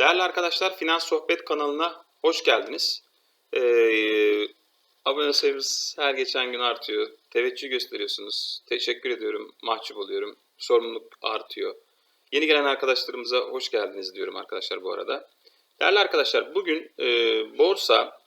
Değerli arkadaşlar, Finans Sohbet kanalına hoş geldiniz. Ee, abone sayımız her geçen gün artıyor. Teveccüh gösteriyorsunuz. Teşekkür ediyorum. Mahcup oluyorum. Sorumluluk artıyor. Yeni gelen arkadaşlarımıza hoş geldiniz diyorum arkadaşlar bu arada. Değerli arkadaşlar, bugün e, borsa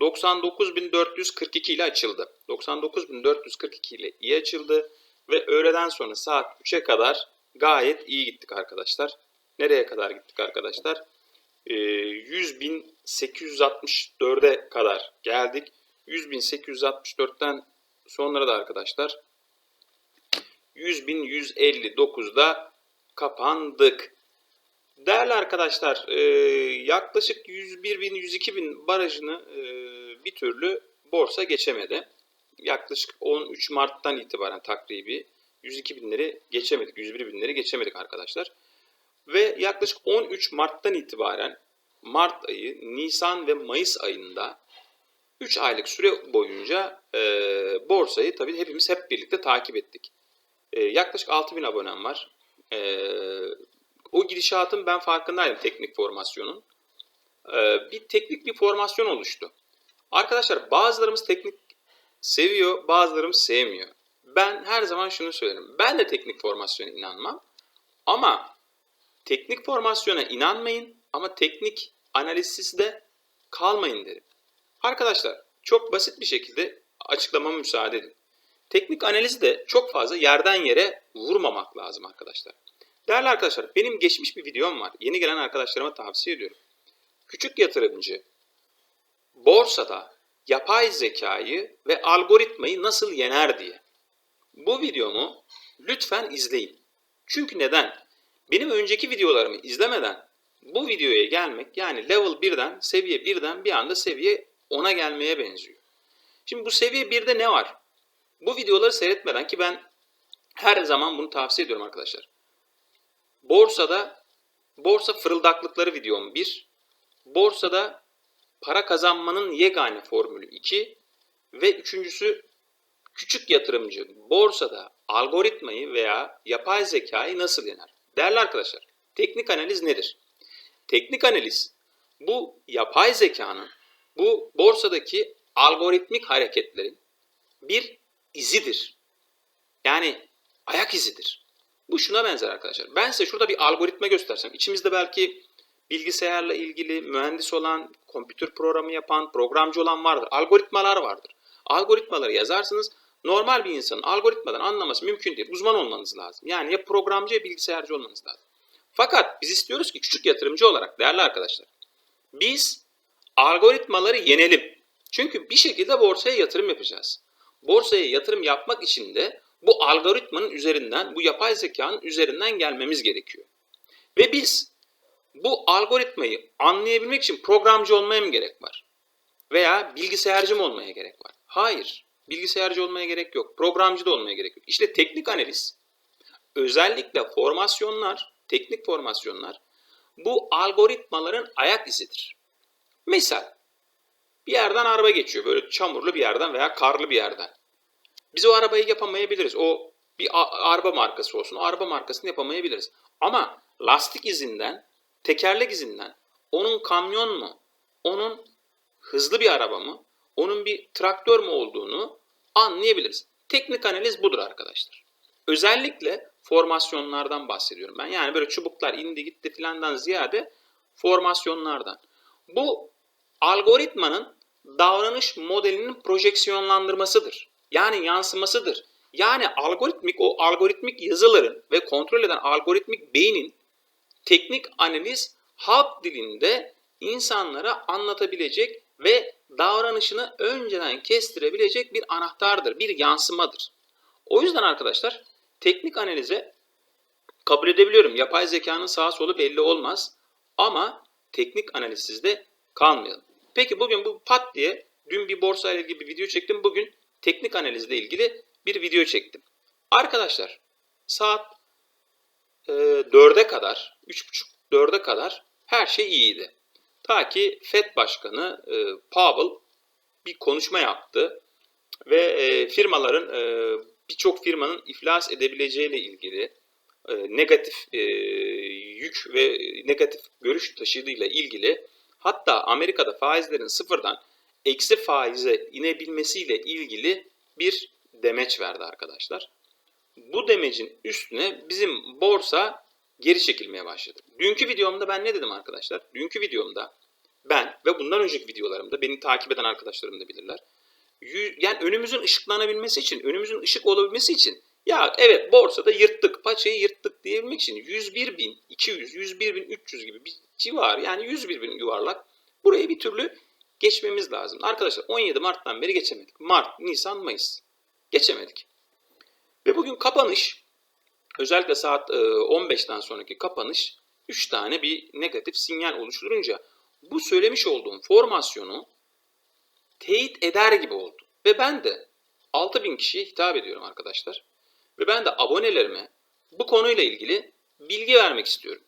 99.442 ile açıldı. 99.442 ile iyi açıldı ve öğleden sonra saat 3'e kadar gayet iyi gittik arkadaşlar. Nereye kadar gittik arkadaşlar? Ee, 100.864'e kadar geldik. 100.864'ten sonra da arkadaşlar 100.159'da kapandık. Değerli arkadaşlar e, yaklaşık 101.000-102.000 barajını e, bir türlü borsa geçemedi. Yaklaşık 13 Mart'tan itibaren takribi 102 binleri geçemedik, 101 binleri geçemedik arkadaşlar. Ve yaklaşık 13 Mart'tan itibaren Mart ayı, Nisan ve Mayıs ayında 3 aylık süre boyunca e, borsayı tabii hepimiz hep birlikte takip ettik. E, yaklaşık 6000 abonem var. E, o gidişatın ben farkındaydım teknik formasyonun. E, bir teknik bir formasyon oluştu. Arkadaşlar bazılarımız teknik seviyor, bazılarımız sevmiyor. Ben her zaman şunu söylerim. Ben de teknik formasyona inanmam. Ama teknik formasyona inanmayın ama teknik analizsiz de kalmayın derim. Arkadaşlar çok basit bir şekilde açıklamama müsaade edin. Teknik analizde çok fazla yerden yere vurmamak lazım arkadaşlar. Değerli arkadaşlar benim geçmiş bir videom var. Yeni gelen arkadaşlarıma tavsiye ediyorum. Küçük yatırımcı borsada yapay zekayı ve algoritmayı nasıl yener diye. Bu videomu lütfen izleyin. Çünkü neden? Benim önceki videolarımı izlemeden bu videoya gelmek yani level 1'den seviye 1'den bir anda seviye 10'a gelmeye benziyor. Şimdi bu seviye 1'de ne var? Bu videoları seyretmeden ki ben her zaman bunu tavsiye ediyorum arkadaşlar. Borsada borsa fırıldaklıkları videom 1. Borsada para kazanmanın yegane formülü 2 ve üçüncüsü küçük yatırımcı borsada algoritmayı veya yapay zekayı nasıl yener? Değerli arkadaşlar, teknik analiz nedir? Teknik analiz bu yapay zekanın bu borsadaki algoritmik hareketlerin bir izidir. Yani ayak izidir. Bu şuna benzer arkadaşlar. Ben size şurada bir algoritma göstersem, içimizde belki bilgisayarla ilgili mühendis olan, kompütür programı yapan, programcı olan vardır. Algoritmalar vardır. Algoritmaları yazarsınız. Normal bir insanın algoritmadan anlaması mümkün değil. Uzman olmanız lazım. Yani ya programcı ya bilgisayarcı olmanız lazım. Fakat biz istiyoruz ki küçük yatırımcı olarak değerli arkadaşlar. Biz algoritmaları yenelim. Çünkü bir şekilde borsaya yatırım yapacağız. Borsaya yatırım yapmak için de bu algoritmanın üzerinden, bu yapay zekanın üzerinden gelmemiz gerekiyor. Ve biz bu algoritmayı anlayabilmek için programcı olmaya mı gerek var? Veya bilgisayarcı mı olmaya gerek var? Hayır. Bilgisayarcı olmaya gerek yok. Programcı da olmaya gerek yok. İşte teknik analiz, özellikle formasyonlar, teknik formasyonlar bu algoritmaların ayak izidir. Misal bir yerden araba geçiyor böyle çamurlu bir yerden veya karlı bir yerden. Biz o arabayı yapamayabiliriz. O bir araba markası olsun. O araba markasını yapamayabiliriz. Ama lastik izinden, tekerlek izinden onun kamyon mu, onun hızlı bir araba mı, onun bir traktör mü olduğunu anlayabiliriz. Teknik analiz budur arkadaşlar. Özellikle formasyonlardan bahsediyorum ben. Yani böyle çubuklar indi gitti filandan ziyade formasyonlardan. Bu algoritmanın davranış modelinin projeksiyonlandırmasıdır. Yani yansımasıdır. Yani algoritmik o algoritmik yazıların ve kontrol eden algoritmik beynin teknik analiz halk dilinde insanlara anlatabilecek ve davranışını önceden kestirebilecek bir anahtardır, bir yansımadır. O yüzden arkadaşlar teknik analize kabul edebiliyorum. Yapay zekanın sağa solu belli olmaz ama teknik analizsizde kalmayalım. Peki bugün bu pat diye dün bir borsa ile ilgili bir video çektim. Bugün teknik analizle ilgili bir video çektim. Arkadaşlar saat e, 4'e kadar, 3.30-4'e kadar her şey iyiydi. Ta ki FED Başkanı e, Powell bir konuşma yaptı ve e, firmaların e, birçok firmanın iflas edebileceğiyle ilgili e, negatif e, yük ve negatif görüş taşıdığıyla ilgili hatta Amerika'da faizlerin sıfırdan eksi faize inebilmesiyle ilgili bir demeç verdi arkadaşlar. Bu demecin üstüne bizim borsa geri çekilmeye başladı. Dünkü videomda ben ne dedim arkadaşlar? Dünkü videomda ben ve bundan önceki videolarımda beni takip eden arkadaşlarım da bilirler. Yani önümüzün ışıklanabilmesi için, önümüzün ışık olabilmesi için ya evet borsada yırttık, paçayı yırttık diyebilmek için 101 bin 200, 101 bin 300 gibi bir civar yani 101 bin yuvarlak burayı bir türlü geçmemiz lazım. Arkadaşlar 17 Mart'tan beri geçemedik. Mart, Nisan, Mayıs. Geçemedik. Ve bugün kapanış özellikle saat 15'ten sonraki kapanış 3 tane bir negatif sinyal oluşturunca bu söylemiş olduğum formasyonu teyit eder gibi oldu. Ve ben de 6000 kişiye hitap ediyorum arkadaşlar. Ve ben de abonelerime bu konuyla ilgili bilgi vermek istiyorum.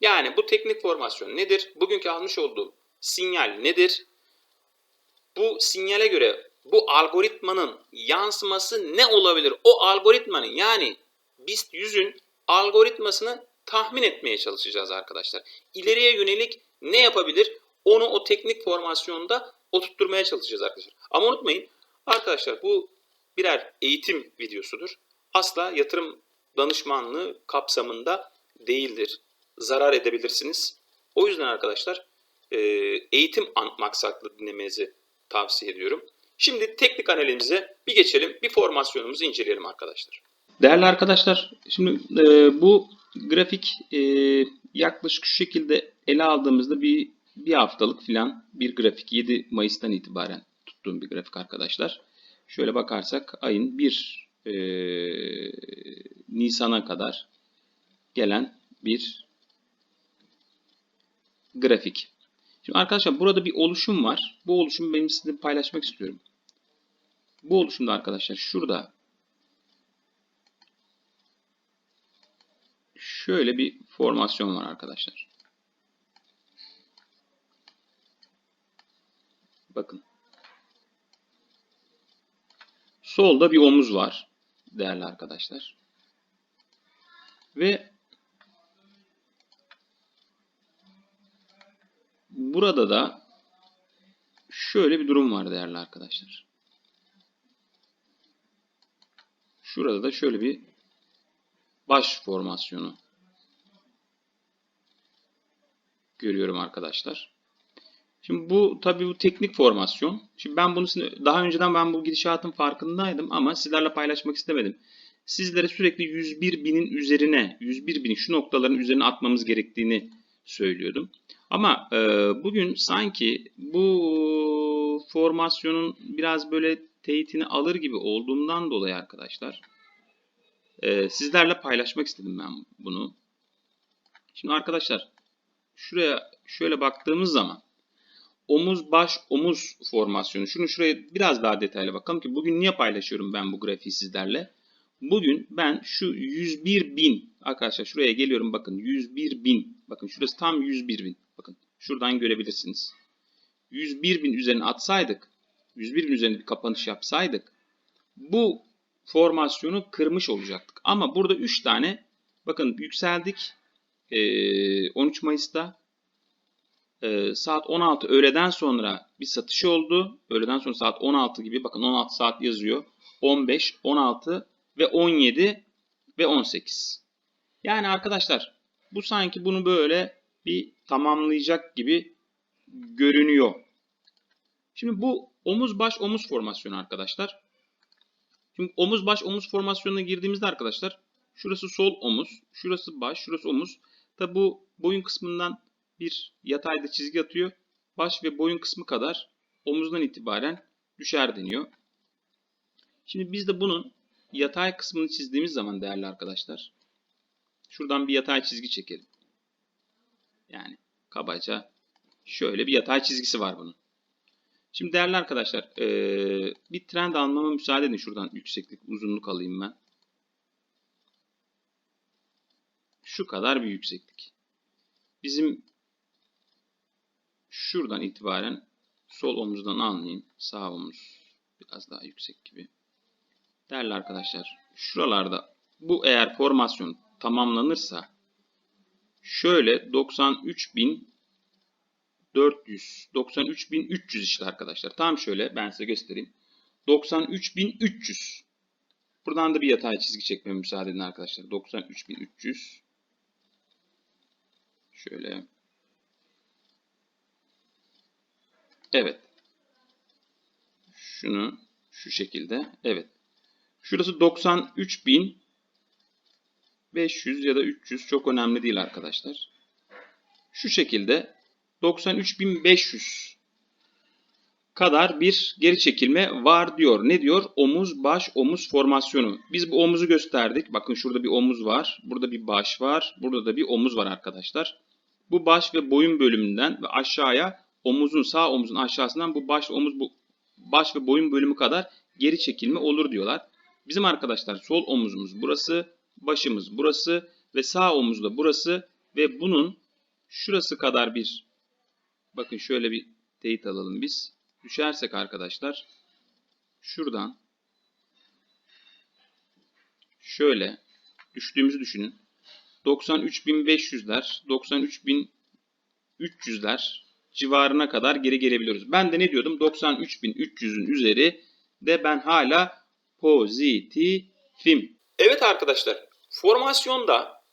Yani bu teknik formasyon nedir? Bugünkü almış olduğum sinyal nedir? Bu sinyale göre bu algoritmanın yansıması ne olabilir? O algoritmanın yani BIST 100'ün algoritmasını tahmin etmeye çalışacağız arkadaşlar. İleriye yönelik ne yapabilir? Onu o teknik formasyonda oturtturmaya çalışacağız arkadaşlar. Ama unutmayın arkadaşlar bu birer eğitim videosudur. Asla yatırım danışmanlığı kapsamında değildir. Zarar edebilirsiniz. O yüzden arkadaşlar eğitim maksatlı dinlemenizi tavsiye ediyorum. Şimdi teknik analizimize bir geçelim. Bir formasyonumuzu inceleyelim arkadaşlar. Değerli arkadaşlar, şimdi e, bu grafik e, yaklaşık şu şekilde ele aldığımızda bir bir haftalık filan bir grafik 7 Mayıs'tan itibaren tuttuğum bir grafik arkadaşlar. Şöyle bakarsak ayın 1 e, Nisan'a kadar gelen bir grafik. Şimdi arkadaşlar burada bir oluşum var. Bu oluşumu benim sizinle paylaşmak istiyorum. Bu oluşumda arkadaşlar şurada şöyle bir formasyon var arkadaşlar. Bakın. Solda bir omuz var değerli arkadaşlar. Ve burada da şöyle bir durum var değerli arkadaşlar. Şurada da şöyle bir baş formasyonu görüyorum arkadaşlar. Şimdi bu tabii bu teknik formasyon. Şimdi ben bunu daha önceden ben bu gidişatın farkındaydım ama sizlerle paylaşmak istemedim. Sizlere sürekli 101 binin üzerine, 101 binin şu noktaların üzerine atmamız gerektiğini söylüyordum. Ama e, bugün sanki bu formasyonun biraz böyle teyitini alır gibi olduğumdan dolayı arkadaşlar e, sizlerle paylaşmak istedim ben bunu. Şimdi arkadaşlar şuraya şöyle baktığımız zaman omuz baş omuz formasyonu. Şunu şuraya biraz daha detaylı bakalım ki bugün niye paylaşıyorum ben bu grafiği sizlerle. Bugün ben şu 101 bin arkadaşlar şuraya geliyorum bakın 101 bin bakın şurası tam 101 bin bakın şuradan görebilirsiniz. 101 bin üzerine atsaydık 101 bin üzerine bir kapanış yapsaydık bu formasyonu kırmış olacaktık. Ama burada 3 tane bakın yükseldik 13 Mayıs'ta e, saat 16 öğleden sonra bir satış oldu. Öğleden sonra saat 16 gibi bakın 16 saat yazıyor. 15, 16 ve 17 ve 18. Yani arkadaşlar bu sanki bunu böyle bir tamamlayacak gibi görünüyor. Şimdi bu omuz baş omuz formasyonu arkadaşlar. Şimdi omuz baş omuz formasyonuna girdiğimizde arkadaşlar şurası sol omuz, şurası baş, şurası omuz. Tabi bu boyun kısmından bir yatayda çizgi atıyor. Baş ve boyun kısmı kadar omuzdan itibaren düşer deniyor. Şimdi biz de bunun yatay kısmını çizdiğimiz zaman değerli arkadaşlar şuradan bir yatay çizgi çekelim. Yani kabaca şöyle bir yatay çizgisi var bunun. Şimdi değerli arkadaşlar bir trend almama müsaade edin şuradan yükseklik uzunluk alayım ben. Şu kadar bir yükseklik. Bizim şuradan itibaren sol omuzdan almayayım. Sağ omuz biraz daha yüksek gibi. Değerli arkadaşlar şuralarda bu eğer formasyon tamamlanırsa Şöyle 93.400, 93.300 işte arkadaşlar. Tam şöyle ben size göstereyim. 93.300. Buradan da bir yatay çizgi çekmeme müsaade edin arkadaşlar. 93.300. Şöyle. Evet. Şunu şu şekilde. Evet. Şurası 93.500 ya da 300 çok önemli değil arkadaşlar. Şu şekilde 93.500 kadar bir geri çekilme var diyor. Ne diyor? Omuz, baş, omuz formasyonu. Biz bu omuzu gösterdik. Bakın şurada bir omuz var. Burada bir baş var. Burada da bir omuz var arkadaşlar. Bu baş ve boyun bölümünden ve aşağıya omuzun sağ omuzun aşağısından bu baş omuz bu baş ve boyun bölümü kadar geri çekilme olur diyorlar. Bizim arkadaşlar sol omuzumuz burası, başımız burası ve sağ omuz da burası ve bunun şurası kadar bir bakın şöyle bir teyit alalım biz. Düşersek arkadaşlar şuradan şöyle düştüğümüzü düşünün. 93.500'ler, 93.300'ler civarına kadar geri gelebiliyoruz. Ben de ne diyordum? 93.300'ün üzeri de ben hala pozitifim. Evet arkadaşlar, formasyonda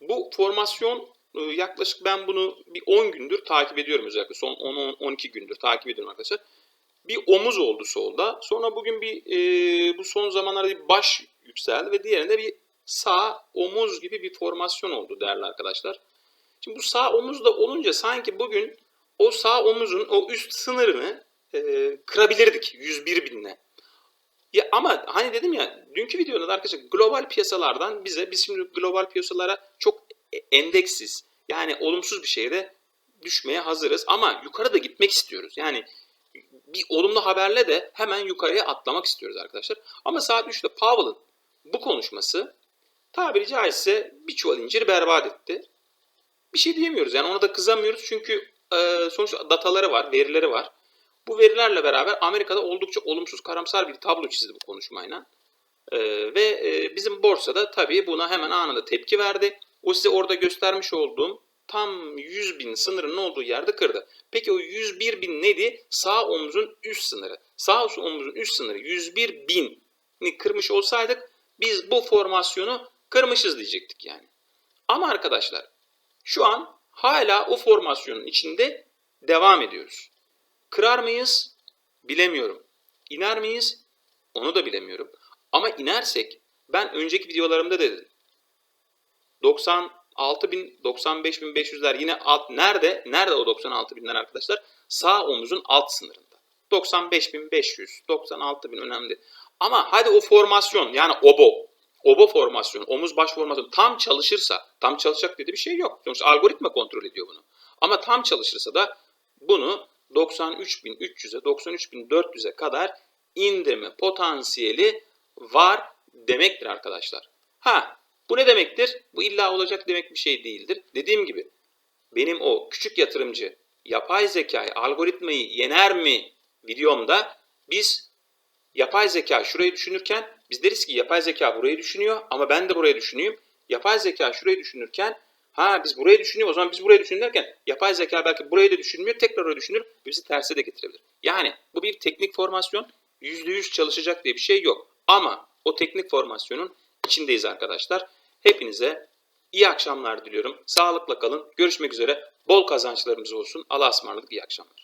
bu formasyon e, yaklaşık ben bunu bir 10 gündür takip ediyorum özellikle. Son 10-12 gündür takip ediyorum arkadaşlar. Bir omuz oldu solda. Sonra bugün bir e, bu son zamanlarda bir baş yükseldi ve diğerinde bir sağ omuz gibi bir formasyon oldu değerli arkadaşlar. Şimdi bu sağ omuz da olunca sanki bugün o sağ omuzun o üst sınırını e, kırabilirdik 101 binle. Ya ama hani dedim ya dünkü videoda da arkadaşlar global piyasalardan bize biz şimdi global piyasalara çok endeksiz yani olumsuz bir şeyde düşmeye hazırız ama yukarı da gitmek istiyoruz. Yani bir olumlu haberle de hemen yukarıya atlamak istiyoruz arkadaşlar. Ama saat 3'te Powell'ın bu konuşması tabiri caizse bir çuval incir berbat etti. Bir şey diyemiyoruz yani ona da kızamıyoruz çünkü e, sonuçta dataları var, verileri var. Bu verilerle beraber Amerika'da oldukça olumsuz karamsar bir tablo çizdi bu konuşmayla. E, ve e, bizim borsada tabii buna hemen anında tepki verdi. O size orada göstermiş olduğum tam 100 bin sınırının olduğu yerde kırdı. Peki o 101 bin neydi? Sağ omuzun üst sınırı. Sağ omuzun üst sınırı 101 bini kırmış olsaydık biz bu formasyonu kırmışız diyecektik yani. Ama arkadaşlar şu an hala o formasyonun içinde devam ediyoruz. Kırar mıyız? Bilemiyorum. İner miyiz? Onu da bilemiyorum. Ama inersek ben önceki videolarımda dedim. 96 bin, 95 bin 500'ler yine alt nerede? Nerede o 96 binler arkadaşlar? Sağ omuzun alt sınırında. 95 bin 500, 96 bin önemli. Ama hadi o formasyon yani obo, obo formasyon, omuz baş formasyon tam çalışırsa, tam çalışacak dedi bir şey yok. Sonuçta algoritma kontrol ediyor bunu. Ama tam çalışırsa da bunu 93.300'e, 93.400'e kadar indirme potansiyeli var demektir arkadaşlar. Ha, bu ne demektir? Bu illa olacak demek bir şey değildir. Dediğim gibi benim o küçük yatırımcı yapay zekayı, algoritmayı yener mi videomda biz yapay zeka şurayı düşünürken biz deriz ki yapay zeka burayı düşünüyor ama ben de burayı düşünüyorum. Yapay zeka şurayı düşünürken ha biz burayı düşünüyor o zaman biz burayı düşün derken yapay zeka belki burayı da düşünmüyor tekrar orayı düşünür bizi terse de getirebilir. Yani bu bir teknik formasyon %100 çalışacak diye bir şey yok. Ama o teknik formasyonun içindeyiz arkadaşlar. Hepinize iyi akşamlar diliyorum. Sağlıkla kalın. Görüşmek üzere. Bol kazançlarımız olsun. Allah'a ısmarladık. İyi akşamlar.